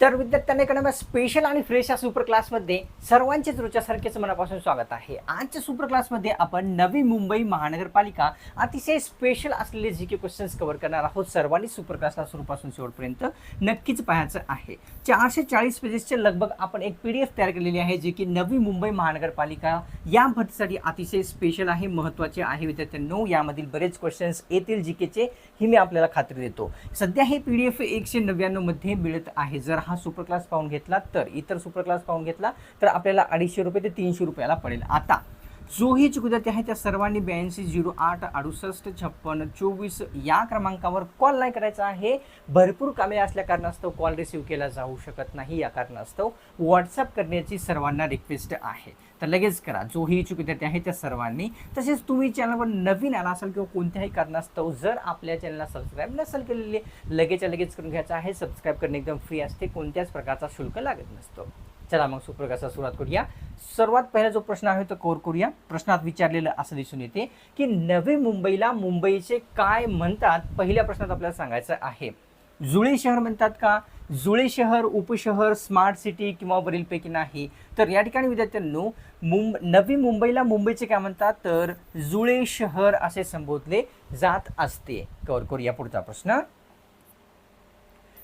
तर विद्यार्थ्यांना इकडे स्पेशल आणि फ्रेश या सुपर क्लासमध्ये सर्वांचेच रोजच्यासारखेच मनापासून स्वागत आहे. आजच्या सुपर क्लासमध्ये आपण नवी मुंबई महानगरपालिका अतिशय स्पेशल असलेले जी के क्वेश्चन्स कव्हर करणार आहोत. सर्वांनी सुपर क्लासला सुरूपासून शेवटपर्यंत नक्कीच पाहायचं आहे. चारशे चाळीस पेजेसचे लगभग आपण एक पी डी एफ तयार केलेली आहे जी की नवी मुंबई महानगरपालिका या भरतीसाठी अतिशय स्पेशल आहे महत्त्वाचे आहे. विद्यार्थ्यांनो यामधील बरेच क्वेश्चन्स येतील जी केचे ही मी आपल्याला खात्री देतो. सध्या हे पी डी एफ एकशे नव्याण्णवमध्ये मिळत आहे. जर हा सुपर क्लास पाहून घेतला. तर इतर सुपर क्लास पाहून घेतला तर आपल्याला अडीचशे रुपये ते तीनशे रुपयाला पडेल. आता जोही विद्यार्थी आहे त्या सर्वांनी ब्याऐंशी झिरो आठ अडुसष्ट छप्पन चोवीस या क्रमांकावर कॉल नाही करायचा आहे. भरपूर कामे असल्या कारणास्तव कॉल रिसीव्ह केला जाऊ शकत नाही. या कारणास्तव व्हॉट्सअप करण्याची सर्वांना रिक्वेस्ट आहे. तर लगेच करा. जोही इच्छुक आहे त्या सर्वांनी. तसेच तुम्ही चॅनलवर नवीन आला असाल किंवा कोणत्याही कारणास्तव जर आपल्या चॅनलला सबस्क्राईब नसेल केलेले लगेच लगेच करून घ्यायचं आहे. सबस्क्राईब करणे एकदम फ्री असते. कोणत्याच प्रकारचा शुल्क लागत नसतो. चला मग सुप्रकाशा सुरुवात करूया. सर्वात पहिला जो प्रश्न आहे तो कोर करूया. प्रश्नात विचारलेलं असं दिसून येते की नवी मुंबईला मुंबईचे काय म्हणतात? पहिल्या प्रश्नात आपल्याला सांगायचं आहे. जुळे शहर म्हणतात का? जुळे शहर उपशहर स्मार्ट सिटी किंवा वरीलपैकी नाही. तर या ठिकाणी विद्यार्थ्यांनो मुंब नवी मुंबईला मुंबईचे काय म्हणतात? तर जुळे शहर असे संबोधले जात असते. कवर करूया पुढचा प्रश्न.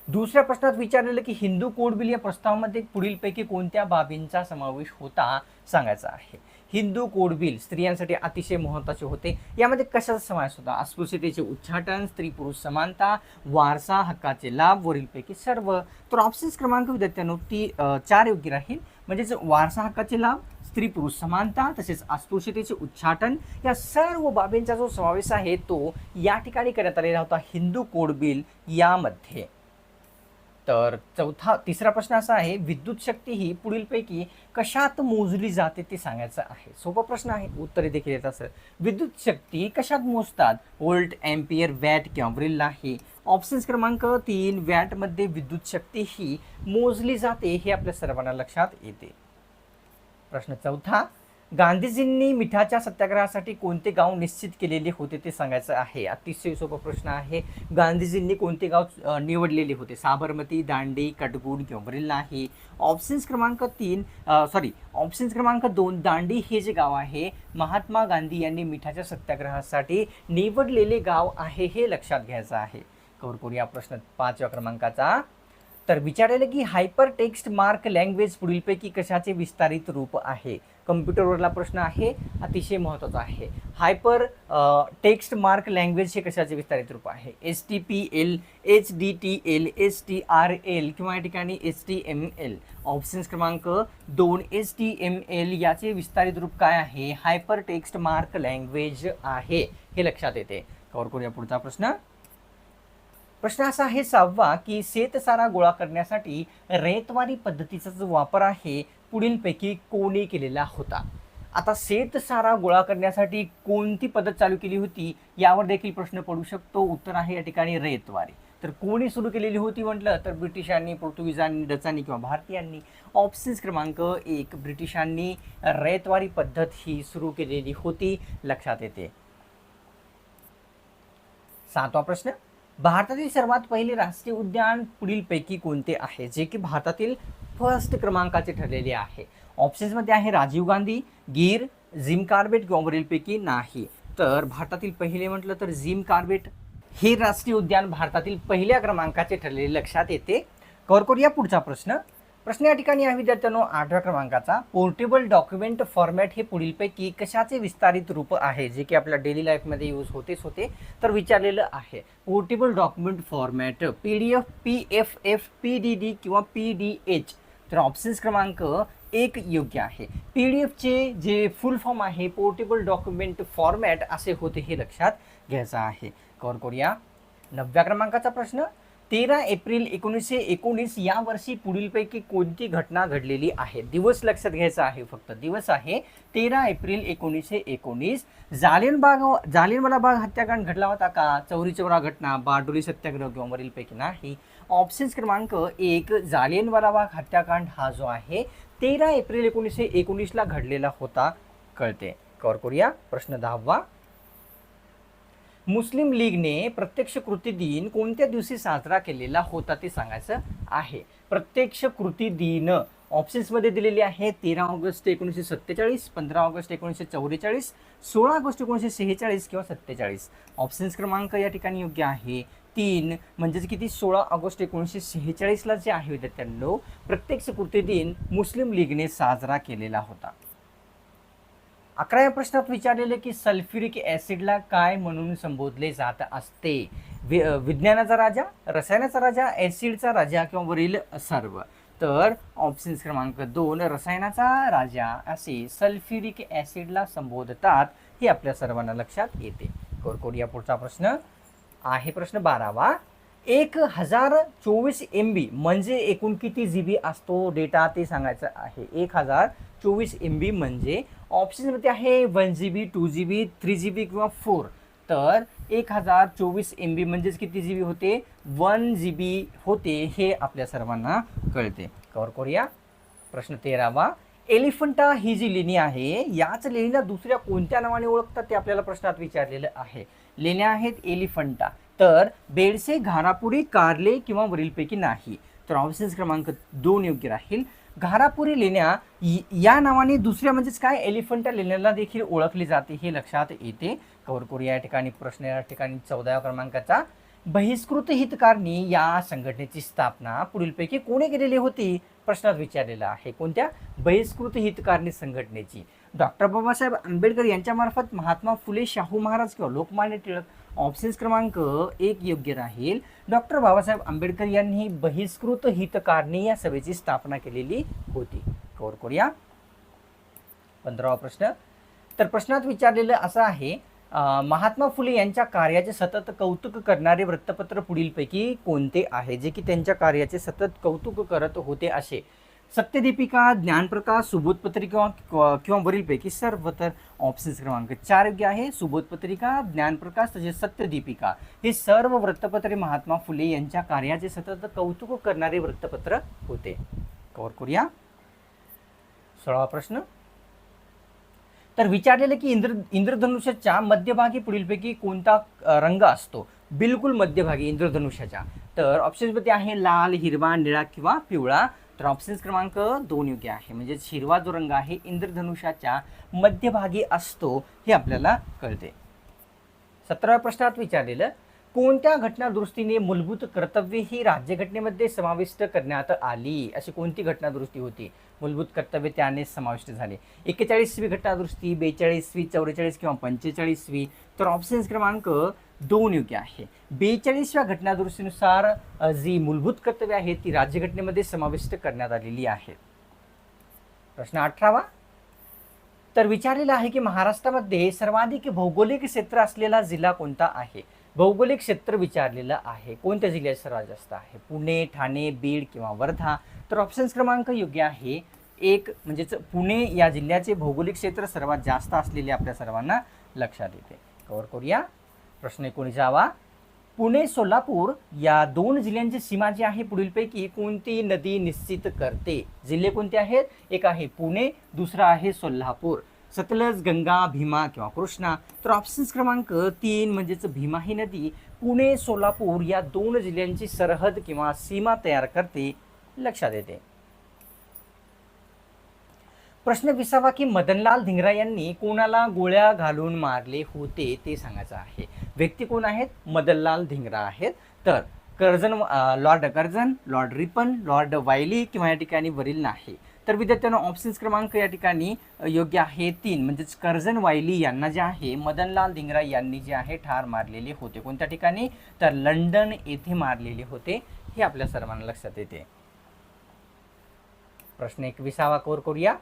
दुसऱ्या प्रश्नात विचारलेलं की हिंदू कोड बिल या प्रस्तावामध्ये पुढीलपैकी कोणत्या बाबींचा समावेश होता सांगायचा आहे. हिंदू कोड बिल स्त्रियांसाठी अतिशय महत्त्वाचे होते. यामध्ये कशाचा समावेश होता? अस्पृश्यतेचे उच्चाटन स्त्री पुरुष समानता वारसा हक्काचे लाभ वरीलपैकी सर्व. तर ऑप्शन्स क्रमांक विद्यार्थ्यांनो ती चार योग्य राहील. म्हणजेच वारसा हक्काचे लाभ स्त्री पुरुष समानता तसेच अस्पृश्यतेचे उच्चाटन या सर्व बाबींचा जो समावेश आहे तो या ठिकाणी करण्यात आलेला होता हिंदू कोड बिल यामध्ये. तर चौथा तिसरा प्रश्न असा आहे विद्युत शक्ती ही पुढीलपैकी कशात मोजली जाते ते सांगायचं आहे. सोपा प्रश्न आहे उत्तरे देखील येत असं विद्युत शक्ती कशात मोजतात? वोल्ट एम्पियर वॅट किंवा वरील आहे. ऑप्शन्स क्रमांक तीन वॅटमध्ये विद्युत शक्ती ही मोजली जाते हे आपल्या सर्वांना लक्षात येते. प्रश्न चौथा गांधीजींनी मिठाच्या सत्याग्रहासाठी कोणते गाव निश्चित केलेले होते ते सांगायचं आहे. अतिशय सोपा प्रश्न आहे. गांधीजींनी कोणते गाव निवडलेले होते? साबरमती दांडी कटगुड किंवा नाही. ऑप्शन्स क्रमांक तीन सॉरी ऑप्शन्स क्रमांक दोन दांडी हे जे गाव आहे महात्मा गांधी यांनी मिठाच्या सत्याग्रहासाठी निवडलेले गाव आहे हे लक्षात घ्यायचं आहे. कवर या प्रश्न पाचव्या क्रमांकाचा. तर विचारलेलं की हायपर टेक्स्ट मार्क लँग्वेज पुढीलपैकी कशाचे विस्तारित रूप आहे? कम्प्युटरवरला प्रश्न आहे अतिशय महत्त्वाचा आहे. हायपर टेक्स्ट मार्क लँग्वेज हे कशाचे विस्तारित रूप आहे? S T P L H D T L S T R L किंवा या ठिकाणी H T M L options क्रमांक दोन एस टी एम एल याचे विस्तारित रूप काय आहे? हायपर टेक्स्ट मार्क लँग्वेज आहे हे लक्षात येते. कवर करूया पुढचा प्रश्न. प्रश्न असा आहे सहावा की शेतसारा गोळा करण्यासाठी रेतवारी पद्धतीचा जो वापर आहे. पुढीलपैकी कोणी केलेला होता. आता शेतसारा गोळा करण्यासाठी कोणती पद्धत चालू केली होती यावर देखील प्रश्न पडू शकतो. उत्तर आहे या ठिकाणी रेतवारी. तर कोणी सुरू केलेली होती म्हटलं तर ब्रिटिशांनी पोर्तुगीजांनी डचांनी किंवा भारतीयांनी? ऑप्शन्स क्रमांक एक ब्रिटिशांनी रेतवारी पद्धत ही सुरू केलेली होती. लक्षात येते. सातवा प्रश्न. भारतातील सर्वात पहिले राष्ट्रीय उद्यान पुढीलपैकी कोणते आहे? जे की भारतातील फर्स्ट क्रमांकाचे ठरलेले आहे. ऑप्शन्समध्ये आहे राजीव गांधी गीर जिम कार्बेट किंवा नाही. तर भारतातील पहिले म्हटलं तर जिम कार्बेट हे राष्ट्रीय उद्यान भारतातील पहिल्या क्रमांकाचे ठरलेले लक्षात येते. कवर करूया पुढचा प्रश्न. प्रश्न या ठिकाणी आहे विद्यार्थ्यांनो आठव्या क्रमांकाचा. पोर्टेबल डॉक्युमेंट फॉर्मॅट हे पुढीलपैकी कशाचे विस्तारित रूप आहे? जे की आपल्या डेली लाईफमध्ये यूज होतेच होते. तर विचारलेलं आहे. Portable document format P D F P F F P D D किंवा पी डी एच तर ऑप्शन्स क्रमांक एक योग्य आहे. पी डी एफचे जे फुल फॉर्म आहे पोर्टेबल डॉक्युमेंट फॉर्मॅट असे होते हे लक्षात घ्यायचं आहे. कवर करूया. नवव्या क्रमांकाचा प्रश्न तेरा एप्रिल एकोणीसशे एकोणीस या वर्षी पुढीलपैकी कोणती घटना घडलेली आहे? दिवस लक्षात घ्यायचा आहे फक्त दिवस आहे. तेरा एप्रिल एकोणीसशे एकोणीस जालियनबाग जालियनवाला बाग हत्याकांड घडला होता का? चौरी चौरा घटना बारडोली सत्याग्रह किंवा वरीलपैकी नाही. ऑप्शन्स क्रमांक एक जालियनवाला बाग हत्याकांड हा जो आहे तेरा एप्रिल एकोणीसशे एकोणीसला घडलेला होता. कळते. कवर करूया. प्रश्न दहावा. मुस्लिम लीगने प्रत्यक्ष कृती दिन कोणत्या दिवशी साजरा केलेला होता ते सांगायचं आहे. प्रत्यक्ष कृती दिन ऑप्शन्समध्ये दिलेली आहे. तेरा ऑगस्ट एकोणीसशे सत्तेचाळीस पंधरा ऑगस्ट एकोणीसशे चौवेचाळीस सोळा ऑगस्ट एकोणीसशे सेहेचाळीस किंवा सत्तेचाळीस. ऑप्शन्स क्रमांक या ठिकाणी योग्य आहे. तीन म्हणजेच किती? सोळा ऑगस्ट एकोणीसशे सेहेचाळीसला जे आहे विद्यार्थ्यांनो प्रत्येक कृती दिन मुस्लिम लीगने साजरा केलेला होता. अकराव्या प्रश्नात विचारलेले की सल्फ्युरिक ॲसिडला काय म्हणून संबोधले जात असते? वि विज्ञानाचा राजा रसायनाचा राजा ॲसिडचा राजा किंवा वरील सर्व? तर ऑप्शन्स क्रमांक दोन रसायनाचा राजा असे सल्फ्युरिक ॲसिडला संबोधतात हे आपल्या सर्वांना लक्षात येते. कोरकोड या पुढचा प्रश्न. आहे प्रश्न बारावा. एक हजार चोवीस एम बी म्हणजे एकूण किती जी बी असतो? डेटा ते सांगायचं आहे. एक हजार चोवीस एम बी म्हणजे ऑप्शनमध्ये आहे one G B two G B three G B किंवा फोर तर एक हजार चोवीस एम बी म्हणजेच किती जी बी होते? वन जी बी होते हे आपल्या सर्वांना कळते. कवर करूया. प्रश्न तेरावा. एलिफंटा ही जी लेणी आहे याच लेणीला दुसऱ्या कोणत्या नावाने ओळखतात ते आपल्याला प्रश्नात विचारलेलं आहे. लेण्या आहेत एलिफंटा. तर बेडसे घारापुरी कारले किंवा वरीलपैकी नाही. तर ऑप्शन्स क्रमांक दोन योग्य राहील. घारापुरी लेण्या या नावाने दुसऱ्या म्हणजेच काय? एलिफंटा लेण्याला देखील ओळखली जाते हे लक्षात येते. कवर या ठिकाणी प्रश्न या ठिकाणी चौदाव्या क्रमांकाचा. बहिष्कृत हितकारणी या संघटनेची स्थापना पुढीलपैकी कोणी केलेली होती? प्रश्नात विचारलेला आहे. कोणत्या? बहिष्कृत हितकारणी संघटनेची. डॉक्टर बाबासाहेब आंबेडकर यांच्यामार्फत महात्मा फुले शाहू महाराज किंवा लोकमान्य टिळक ऑप्शन्स क्रमांक एक योग्य राहील. डॉक्टर बाबासाहेब आंबेडकर यांनी बहिष्कृत हितकारणी या सभेची स्थापना केलेली होती. कवर करूया पंधरावा प्रश्न. तर प्रश्नात विचारलेलं असं आहे महात्मा फुले यांच्या कार्याचे सतत कौतुक करणारे वृत्तपत्र पुढीलपैकी कोणते आहे? जे की त्यांच्या कार्याचे सतत कौतुक करत होते असे. सत्यदीपिका ज्ञानप्रकाश सुबोधपत्रिका किंवा किंवा वरीलपैकी सर्व तर ऑप्शन्स क्रमांक चार योग्य आहे. सुबोधपत्रिका ज्ञानप्रकाश तसेच सत्यदीपिका. हे सर्व वृत्तपत्रे महात्मा फुले यांच्या कार्याचे सतत कौतुक करणारे वृत्तपत्र होते. कवर करूया. सोळावा प्रश्न. तर विचारलेलं की इंद्र इंद्रधनुष्याच्या मध्यभागी पुढीलपैकी कोणता रंग असतो? बिलकुल मध्यभागी इंद्रधनुष्याच्या. तर ऑप्शन्समध्ये आहे लाल हिरवा निळा किंवा पिवळा. तर ऑप्शन्स क्रमांक दोन योग्य आहे. म्हणजे हिरवा जो रंग आहे इंद्रधनुष्याच्या मध्यभागी असतो हे आपल्याला कळते. सतराव्या प्रश्नात विचारलेलं कोणत्या घटनादुरुस्तीने मूलभूत कर्तव्ये ही राज्यघटनेमध्ये समाविष्ट करण्यात आली? अशी कोणती घटनादुरुस्ती होती? मूलभूत कर्तव्य त्याने समाविष्ट झाले. एक्केचाळीसवी घटनादुरुस्ती बेचाळीसवी चौवेचाळीस किंवा पंचेचाळीसवी तर ऑप्शन्स क्रमांक दोन योग्य आहे. बेचाळीसव्या घटनादुरुस्तीनुसार जी मूलभूत कर्तव्य आहेत ती राज्यघटनेमध्ये समाविष्ट करण्यात आलेली आहे. प्रश्न अठरावा. तर विचारलेलं आहे की महाराष्ट्रामध्ये सर्वाधिक भौगोलिक क्षेत्र असलेला जिल्हा कोणता आहे? भौगोलिक क्षेत्र विचारलेलं आहे. कोणत्या जिल्ह्यात सर्वात जास्त आहे? पुणे ठाणे बीड किंवा वर्धा? तर ऑप्शन्स क्रमांक योग्य आहे. एक म्हणजेच पुणे या जिल्ह्याचे भौगोलिक क्षेत्र सर्वात जास्त असलेले आपल्या सर्वांना लक्षात येते. कवर करूया. प्रश्न एकोणीसावा पुणे सोलापूर या दोन जिल्ह्यांची सीमा जी आहे पुढीलपैकी कोणती नदी निश्चित करते? जिल्हे कोणते आहेत? एक आहे पुणे दुसरा आहे सोलापूर. सतलज गंगा भीमा किंवा कृष्णा तर ऑप्शन्स क्रमांक तीन म्हणजेच भीमा ही नदी पुणे सोलापूर या दोन जिल्ह्यांची सरहद किंवा सीमा तयार करते लक्षात येते. प्रश्न विसावा की मदनलाल धिंगरा यांनी कोणाला गोळ्या घालून मारले होते ते सांगायचं आहे. व्यक्ती कोण आहेत? मदनलाल धिंगरा आहेत. तर Curzon Lord Curzon Lord Ripon Lord Wyllie किंवा या ठिकाणी वरील नाही. तर विद्यार्थ्यांना ऑप्शन्स क्रमांक या ठिकाणी योग्य आहे तीन. म्हणजेच कर्जन वायली यांना जे आहे मदनलाल धिंगरा यांनी जे आहे ठार मारलेले होते. कोणत्या ठिकाणी? तर लंडन येथे मारलेले होते. हे आपल्या सर्वांना लक्षात येते. प्रश्न एकविसावा कोर करूया.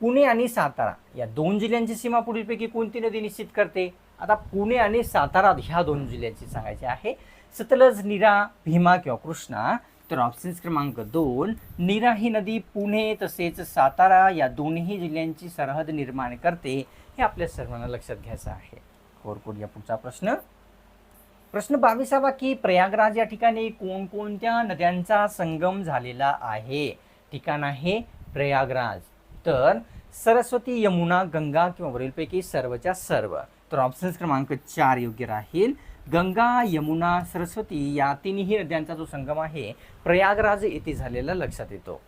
पुणे आणि सातारा या दोन जिल्ह्यांची सीमा पुढीलपैकी कोणती नदी निश्चित करते? आता पुणे आणि सातारा ह्या दोन जिल्ह्यांची सांगायची आहे. सतलज निरा भीमा किंवा कृष्णा. तर ऑप्शन्स क्रमांक दोन नीरा ही नदी पुणे तसेच सातारा या दोन्ही जिल्ह्यांची सरहद निर्माण करते हे आपल्या सर्वांना लक्षात घ्यायचं आहे. कोरकोड या पुढचा प्रश्न? प्रश्न बावीसावा की प्रयागराज या ठिकाणी कोणकोणत्या नद्यांचा संगम झालेला आहे? ठिकाण आहे प्रयागराज. तर सरस्वती यमुना गंगा किंवा वरीलपैकी सर्वच्या सर्व. तर ऑप्शन्स क्रमांक चार योग्य राहील. गंगा यमुना सरस्वती या तिन्ही नद्यांचा जो संगम आहे प्रयागराज येथे झालेला लक्षात येतो.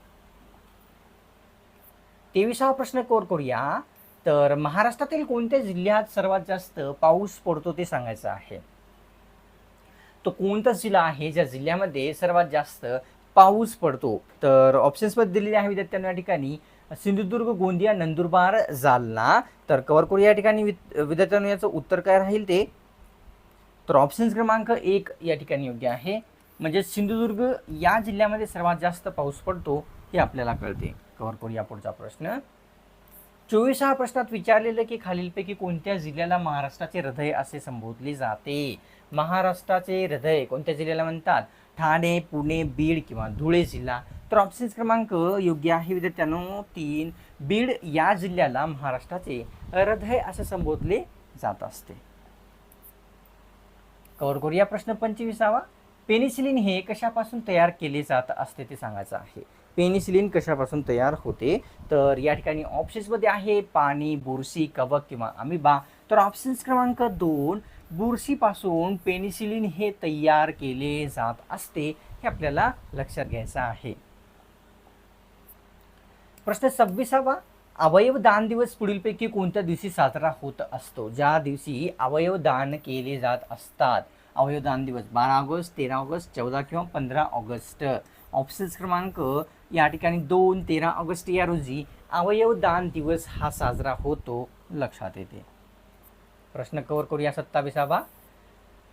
तेविसावा प्रश्न कोर करूया. तर महाराष्ट्रातील कोणत्या जिल्ह्यात सर्वात जास्त पाऊस पडतो ते सांगायचं आहे. तो कोणता जिल्हा आहे ज्या जिल्ह्यामध्ये सर्वात जास्त पाऊस पडतो? तर ऑप्शन्समध्ये दिलेले आहे विद्यार्थ्यांना या ठिकाणी. सिंधुदुर्ग गोंदिया नंदुरबार जालना. तर कव्हर करू या ठिकाणी विद्यार्थ्यांना याचं उत्तर काय राहील ते? तर ऑप्शन क्रमांक एक या ठिकाणी योग्य आहे. म्हणजे सिंधुदुर्ग या जिल्ह्यामध्ये सर्वात जास्त पाऊस पडतो हे आपल्याला कळते. कव्हर करूया पुढचा प्रश्न. चोवीसाव्या प्रश्नात विचारलेलं की खालीलपैकी कोणत्या जिल्ह्याला महाराष्ट्राचे हृदय असे संबोधले जाते? महाराष्ट्राचे हृदय कोणत्या जिल्ह्याला म्हणतात? ठाणे पुणे बीड किंवा धुळे जिल्हा? तर ऑप्शन क्रमांक योग्य आहे विद्यार्थ्यांनो. तीन बीड या जिल्ह्याला महाराष्ट्राचे हृदय असे संबोधले जात असते. कव्हर करूया. प्रश्न पंचवीसावा. पेनिसिलिन हे कशापासून तयार केले जात असते ते सांगायचं आहे. पेनिसिलिन कशापासून तयार होते? तर या ठिकाणी ऑप्शन्समध्ये आहे पाणी बुरशी कवक किंवा अमिबा. तर ऑप्शन्स क्रमांक दोन बुरशीपासून पेनिसिलिन हे तयार केले जात असते हे आपल्याला लक्षात घ्यायचं आहे. प्रश्न सव्वीसावा. अवयव दान दिवस पुढीलपैकी कोणत्या दिवशी साजरा होत असतो? ज्या दिवशी अवयव दान केले जात असतात. अवयव दान दिवस बारा ऑगस्ट तेरा ऑगस्ट चौदा किंवा पंधरा ऑगस्ट. ऑप्शन्स क्रमांक या ठिकाणी दोन तेरा ऑगस्ट या रोजी अवयव दान दिवस हा साजरा होतो लक्षात येते. प्रश्न कव्हर करूया सत्तावीसावा.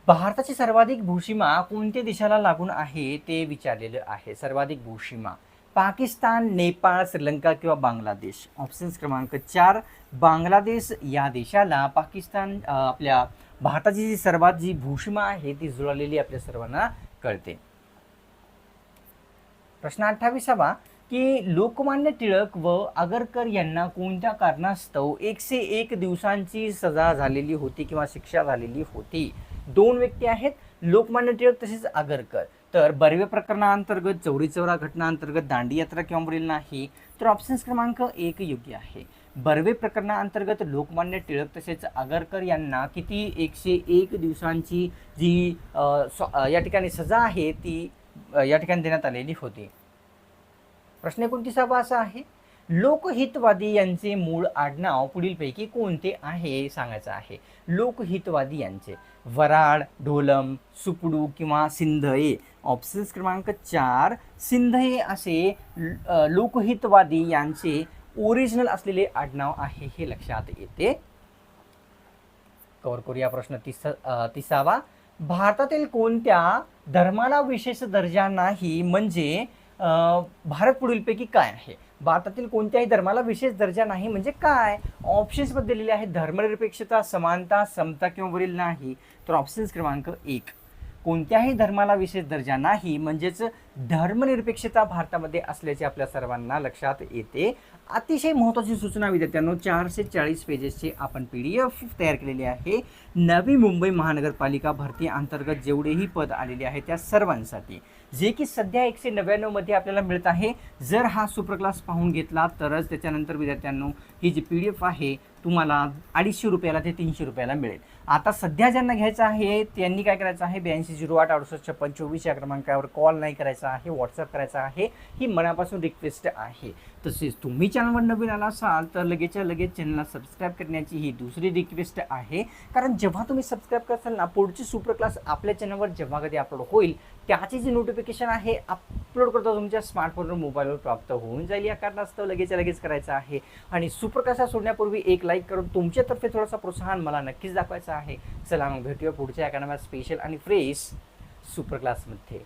भारताची सर्वाधिक भूसीमा कोणत्या देशाला लागून आहे ते विचारलेलं आहे. सर्वाधिक भूषिमा पाकिस्तान नेपाळ श्रीलंका किंवा बांगलादेश. ऑप्शन्स क्रमांक चार बांगलादेश. या देशाला पाकिस्तान आपल्या भारताची जी सर्वात जी भूसीमा आहे ती जुळलेली आपल्या सर्वांना कळते. प्रश्न अठ्ठावीसावा की लोकमान्य टिळक व आगरकर यांना कोणत्या कारणास्तव एकशे एक दिवसांची सजा झालेली होती किंवा शिक्षा झालेली होती? दोन व्यक्ती आहेत लोकमान्य टिळक तसेच आगरकर. तर बर्वे प्रकरणाअंतर्गत चौरी चौरा घटनाअंतर्गत दांडी यात्रा किंवा वरील नाही तर ऑप्शन्स क्रमांक एक योग्य आहे. बर्वे प्रकरणाअंतर्गत लोकमान्य टिळक तसेच आगरकर यांना किती एकशे एक दिवसांची जी या ठिकाणी सजा आहे ती या ठिकाणी देण्यात आलेली होती. प्रश्न एकोणतीसावा असा आहे लोकहितवादी यांचे मूळ आडनाव पुढीलपैकी कोणते आहे सांगायचं आहे. लोकहितवादी यांचे. वराड ढोलम सुपडू किंवा सिंधये ऑप्शन्स क्रमांक चार सिंधये असे लोकहितवादी यांचे ओरिजिनल असलेले आडनाव आहे हे लक्षात येते. कवर करूया प्रश्न तिस तिसावा. भारतातील कोणत्या धर्माला विशेष दर्जा नाही म्हणजे भारत पुढीलपैकी काय आहे? भारतातील कोणत्याही धर्माला विशेष दर्जा नाही. म्हणजे काय? ऑप्शन्समध्ये दिलेले आहे धर्मनिरपेक्षता समानता समता किंवा वरील नाही. तर ऑप्शन्स क्रमांक एक. कोणत्याही धर्माला विशेष दर्जा नाही म्हणजेच धर्मनिरपेक्षता भारतामध्ये असल्याचे आपल्या सर्वांना लक्षात येते. अतिशय महत्त्वाची सूचना विद्यार्थ्यांनो चारशे चाळीस पेजेसची आपण पी डी एफ तयार केलेली आहे. नवी मुंबई महानगरपालिका भरती अंतर्गत जेवढेही पद आलेले आहे त्या सर्वांसाठी. जे की सध्या एकशे नव्याण्णवमध्ये आपल्याला मिळत आहे. जर हा सुपर क्लास पाहून घेतला तरच त्याच्यानंतर विद्यार्थ्यांनो ही जी पी डी एफ आहे तुम्हाला अडीचशे रुपयाला ते तीनशे रुपयाला मिळेल. आता सध्या ज्यांना घ्यायचं आहे त्यांनी काय करायचं आहे? ब्याऐंशी झिरो आठ अडुसष्ट छप्पन चोवीस या क्रमांकावर कॉल नाही करायचा आहे व्हॉट्सअप करायचा आहे. ही मनापासून रिक्वेस्ट आहे. तसेच तुम्ही चॅनलवर नवीन आला असाल तर लगेचच्या लगेच चॅनलला सबस्क्राईब करण्याची ही दुसरी रिक्वेस्ट आहे. कारण जेव्हा तुम्ही सबस्क्राईब करसाल ना पुढची सुपर क्लास आपल्या चॅनलवर जेव्हा कधी अपलोड होईल त्याची जी नोटिफिकेशन आहे अपलोड करता तुमच्या स्मार्टफोनवर मोबाईलवर प्राप्त होऊन जाईल. या कारणास्तव लगेचच्या लगेच करायचं आहे. आणि सुपर क्लास सोडण्यापूर्वी एक लाईक करून तुमच्यातर्फे थोडासा प्रोत्साहन मला नक्कीच दाखवायचं आहे. चला मग भेटूया पुढच्या एका स्पेशल आणि फ्रेश सुपर क्लासमध्ये